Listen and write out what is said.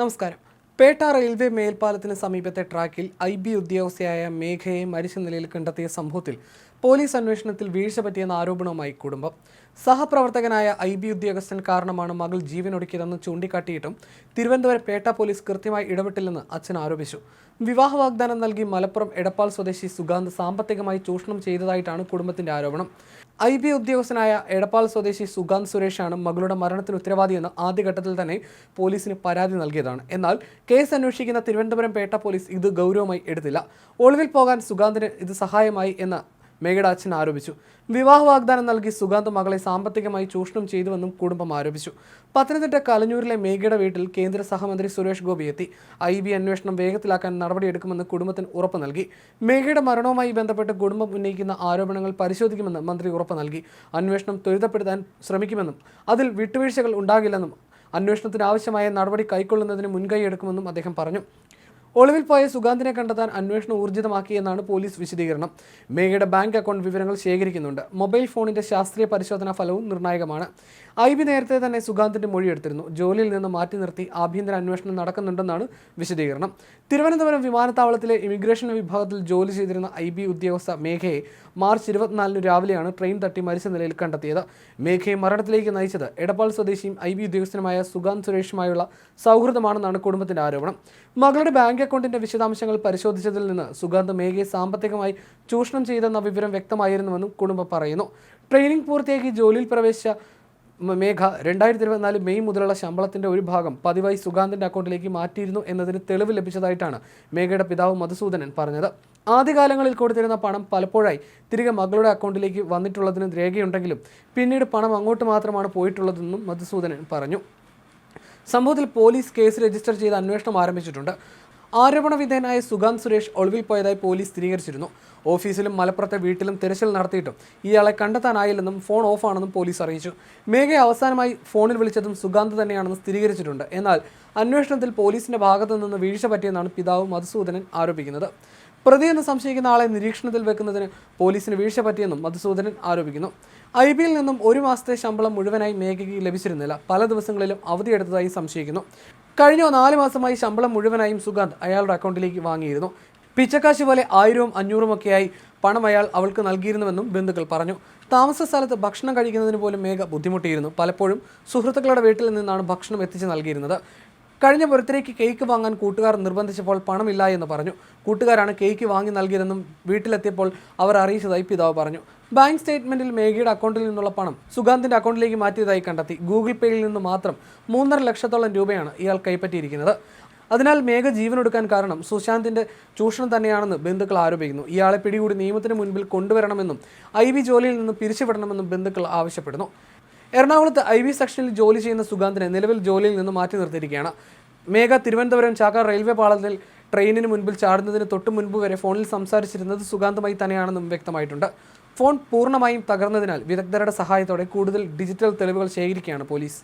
നമസ്കാരം. പേട്ട റെയിൽവേ മേൽപ്പാലത്തിന് സമീപത്തെ ട്രാക്കിൽ ഐ ബി ഉദ്യോഗസ്ഥയായ മേഘയെ മരിച്ച നിലയിൽ കണ്ടെത്തിയ സംഭവത്തിൽ പോലീസ് അന്വേഷണത്തിൽ വീഴ്ച പറ്റിയെന്ന ആരോപണവുമായി കുടുംബം. സഹപ്രവർത്തകനായ ഐ ബി ഉദ്യോഗസ്ഥൻ കാരണമാണ് മകൾ ജീവനൊടുക്കിയതെന്ന് ചൂണ്ടിക്കാട്ടിയിട്ടും തിരുവനന്തപുരം പേട്ട പോലീസ് കൃത്യമായി ഇടപെട്ടില്ലെന്ന് അച്ഛൻ ആരോപിച്ചു. വിവാഹ വാഗ്ദാനം നൽകി മലപ്പുറം എടപ്പാൾ സ്വദേശി സുഗാന്ത് സാമ്പത്തികമായി ചൂഷണം ചെയ്തതായിട്ടാണ് കുടുംബത്തിന്റെ ആരോപണം. ഐ ബി ഉദ്യോഗസ്ഥനായ എടപ്പാൾ സ്വദേശി സുഗാന്ത് സുരേഷാണ് മകളുടെ മരണത്തിന് ഉത്തരവാദിയെന്ന് ആദ്യഘട്ടത്തിൽ തന്നെ പോലീസിന് പരാതി നൽകിയതാണ്. എന്നാൽ കേസ് അന്വേഷിക്കുന്ന തിരുവനന്തപുരം പേട്ട പോലീസ് ഇത് ഗൗരവമായി എടുത്തില്ല. ഒളിവിൽ പോകാൻ സുഗാന്തിന് ഇത് സഹായമായി എന്ന് മേഘയുടെ അച്ഛൻ ആരോപിച്ചു. വിവാഹ വാഗ്ദാനം നൽകി സുഗാന്ത് മകളെ സാമ്പത്തികമായി ചൂഷണം ചെയ്തുവെന്നും കുടുംബം ആരോപിച്ചു. പത്തനംതിട്ട കലഞ്ഞൂരിലെ മേഘയുടെ വീട്ടിൽ കേന്ദ്ര സഹമന്ത്രി സുരേഷ് ഗോപി എത്തി. ഐ ബി അന്വേഷണം വേഗത്തിലാക്കാൻ നടപടിയെടുക്കുമെന്ന് കുടുംബത്തിന് ഉറപ്പ് നൽകി. മേഘയുടെ മരണവുമായി ബന്ധപ്പെട്ട് കുടുംബം ഉന്നയിക്കുന്ന ആരോപണങ്ങൾ പരിശോധിക്കുമെന്ന് മന്ത്രി ഉറപ്പ് നൽകി. അന്വേഷണം ത്വരിതപ്പെടുത്താൻ ശ്രമിക്കുമെന്നും അതിൽ വിട്ടുവീഴ്ചകൾ ഉണ്ടാകില്ലെന്നും അന്വേഷണത്തിന് ആവശ്യമായ നടപടി കൈക്കൊള്ളുന്നതിന് മുൻകൈയെടുക്കുമെന്നും അദ്ദേഹം പറഞ്ഞു. ഒളിവിൽ പോയ സുഗാന്തിനെ കണ്ടെത്താൻ അന്വേഷണം ഊർജിതമാക്കിയെന്നാണ് പോലീസ് വിശദീകരണം. മേഘയുടെ ബാങ്ക് അക്കൗണ്ട് വിവരങ്ങൾ ശേഖരിക്കുന്നുണ്ട്. മൊബൈൽ ഫോണിന്റെ ശാസ്ത്രീയ പരിശോധനാ ഫലവും നിർണായകമാണ്. ഐ ബി നേരത്തെ തന്നെ സുഗാന്തിന്റെ മൊഴിയെടുത്തിരുന്നു ജോലിയിൽ നിന്ന് മാറ്റി നിർത്തി ആഭ്യന്തര അന്വേഷണം നടക്കുന്നുണ്ടെന്നാണ് വിശദീകരണം. തിരുവനന്തപുരം വിമാനത്താവളത്തിലെ ഇമിഗ്രേഷൻ വിഭാഗത്തിൽ ജോലി ചെയ്തിരുന്ന ഐ ബി ഉദ്യോഗസ്ഥ മേഘയെ മാർച്ച് ഇരുപത്തിനാലിന് രാവിലെയാണ് ട്രെയിൻ തട്ടി മരിച്ച നിലയിൽ കണ്ടെത്തിയത്. മേഘയെ മരണത്തിലേക്ക് നയിച്ചത് എടപ്പാൾ സ്വദേശിയും ഐ ബി ഉദ്യോഗസ്ഥനുമായ സുഗാന്ത് സുരേഷുമായുള്ള സൗഹൃദമാണെന്നാണ് കുടുംബത്തിന്റെ ആരോപണം. മകളുടെ ബാങ്ക് അക്കൗണ്ടിന്റെ വിശദാംശങ്ങൾ പരിശോധിച്ചതിൽ നിന്ന് സുഗാന്ത് മേഘയെ സാമ്പത്തികമായി ചൂഷണം ചെയ്തെന്ന വിവരം വ്യക്തമായിരുന്നുവെന്നും കുടുംബം പറയുന്നു. ട്രെയിനിങ് പൂർത്തിയാക്കി ജോലിയിൽ പ്രവേശിച്ച മേഘ രണ്ടായിരത്തി ഇരുപത്തിനാല് മെയ് മുതലുള്ള ശമ്പളത്തിന്റെ ഒരു ഭാഗം പതിവായി സുഗാന്തിന്റെ അക്കൗണ്ടിലേക്ക് മാറ്റിയിരുന്നു എന്നതിന് തെളിവ് ലഭിച്ചതായിട്ടാണ് മേഘയുടെ പിതാവ് മധുസൂദനൻ പറഞ്ഞത്. ആദ്യകാലങ്ങളിൽ കൊടുത്തിരുന്ന പണം പലപ്പോഴായി തിരികെ മകളുടെ അക്കൗണ്ടിലേക്ക് വന്നിട്ടുള്ളതിന് രേഖയുണ്ടെങ്കിലും പിന്നീട് പണം അങ്ങോട്ട് മാത്രമാണ് പോയിട്ടുള്ളതെന്നും മധുസൂദനൻ പറഞ്ഞു. സംഭവത്തിൽ പോലീസ് കേസ് രജിസ്റ്റർ ചെയ്ത് അന്വേഷണം ആരംഭിച്ചിട്ടുണ്ട്. ആരോപണ വിധേയനായ സുഗാന്ത് സുരേഷ് ഒളിവിൽ പോയതായി പോലീസ് സ്ഥിരീകരിച്ചിരുന്നു. ഓഫീസിലും മലപ്പുറത്തെ വീട്ടിലും തിരച്ചിൽ നടത്തിയിട്ടും ഇയാളെ കണ്ടെത്താനായില്ലെന്നും ഫോൺ ഓഫാണെന്നും പോലീസ് അറിയിച്ചു. മേഘയെ അവസാനമായി ഫോണിൽ വിളിച്ചതും സുഗാന്ത് തന്നെയാണെന്ന് സ്ഥിരീകരിച്ചിട്ടുണ്ട്. എന്നാൽ അന്വേഷണത്തിൽ പോലീസിന്റെ ഭാഗത്തു നിന്ന് വീഴ്ച പറ്റിയെന്നാണ് പിതാവ് മധുസൂദനൻ ആരോപിക്കുന്നത്. പ്രതിയെന്ന് സംശയിക്കുന്ന ആളെ നിരീക്ഷണത്തിൽ വെക്കുന്നതിന് പോലീസിന് വീഴ്ച പറ്റിയെന്നും മധുസൂദനൻ ആരോപിക്കുന്നു. ഐ ബിയിൽ നിന്നും ഒരു മാസത്തെ ശമ്പളം മുഴുവനായി മേഘയ്ക്ക് ലഭിച്ചിരുന്നില്ല. പല ദിവസങ്ങളിലും അവധിയെടുത്തതായി സംശയിക്കുന്നു. കഴിഞ്ഞ നാല് മാസമായി ശമ്പളം മുഴുവനായും സുഗാന്ത് അയാളുടെ അക്കൗണ്ടിലേക്ക് വാങ്ങിയിരുന്നു. പിച്ചക്കാശ് പോലെ ആയിരവും അഞ്ഞൂറും ഒക്കെയായി പണം അയാൾ അവൾക്ക് നൽകിയിരുന്നുവെന്നും ബന്ധുക്കൾ പറഞ്ഞു. താമസ സ്ഥലത്ത് ഭക്ഷണം കഴിക്കുന്നതിന് പോലും മേഘ ബുദ്ധിമുട്ടിയിരുന്നു. പലപ്പോഴും സുഹൃത്തുക്കളുടെ വീട്ടിൽ നിന്നാണ് ഭക്ഷണം എത്തിച്ച് നൽകിയിരുന്നത്. കഴിഞ്ഞ ബർത്ത്ഡേക്ക് കേക്ക് വാങ്ങാൻ കൂട്ടുകാർ നിർബന്ധിച്ചപ്പോൾ പണമില്ല എന്ന് പറഞ്ഞു. കൂട്ടുകാരാണ് കേക്ക് വാങ്ങി നൽകിയതെന്നും വീട്ടിലെത്തിയപ്പോൾ അവർ അറിയിച്ചതായി പിതാവ് പറഞ്ഞു. ബാങ്ക് സ്റ്റേറ്റ്മെന്റിൽ മേഘയുടെ അക്കൗണ്ടിൽ നിന്നുള്ള പണം സുഗാന്തിന്റെ അക്കൗണ്ടിലേക്ക് മാറ്റിയതായി കണ്ടെത്തി. ഗൂഗിൾ പേയിൽ നിന്ന് മാത്രം മൂന്നര ലക്ഷത്തോളം രൂപയാണ് ഇയാൾ കൈപ്പറ്റിയിരിക്കുന്നത്. അതിനാൽ മേഘ ജീവനൊടുക്കാൻ കാരണം സുശാന്തിന്റെ ചൂഷണം തന്നെയാണെന്ന് ബന്ധുക്കൾ ആരോപിക്കുന്നു. ഇയാളെ പിടികൂടി നിയമത്തിന് മുൻപിൽ കൊണ്ടുവരണമെന്നും ഐ ജോലിയിൽ നിന്ന് പിരിച്ചുവിടണമെന്നും ബന്ധുക്കൾ ആവശ്യപ്പെടുന്നു. എറണാകുളത്ത് ഐ ബി സെക്ഷനിൽ ജോലി ചെയ്യുന്ന സുഗാന്തിനെ നിലവിൽ ജോലിയിൽ നിന്ന് മാറ്റി നിർത്തിയിരിക്കുകയാണ്. മേഘ തിരുവനന്തപുരം ചാക്ക റെയിൽവേ പാളത്തിൽ ട്രെയിനിന് മുൻപിൽ ചാടുന്നതിന് തൊട്ട് മുൻപ് വരെ ഫോണിൽ സംസാരിച്ചിരുന്നത് സുഗാന്തമായി തന്നെയാണെന്നും വ്യക്തമായിട്ടുണ്ട്. ഫോൺ പൂർണമായും തകർന്നതിനാൽ വിദഗ്ധരുടെ സഹായത്തോടെ കൂടുതൽ ഡിജിറ്റൽ തെളിവുകൾ ശേഖരിക്കുകയാണ് പോലീസ്.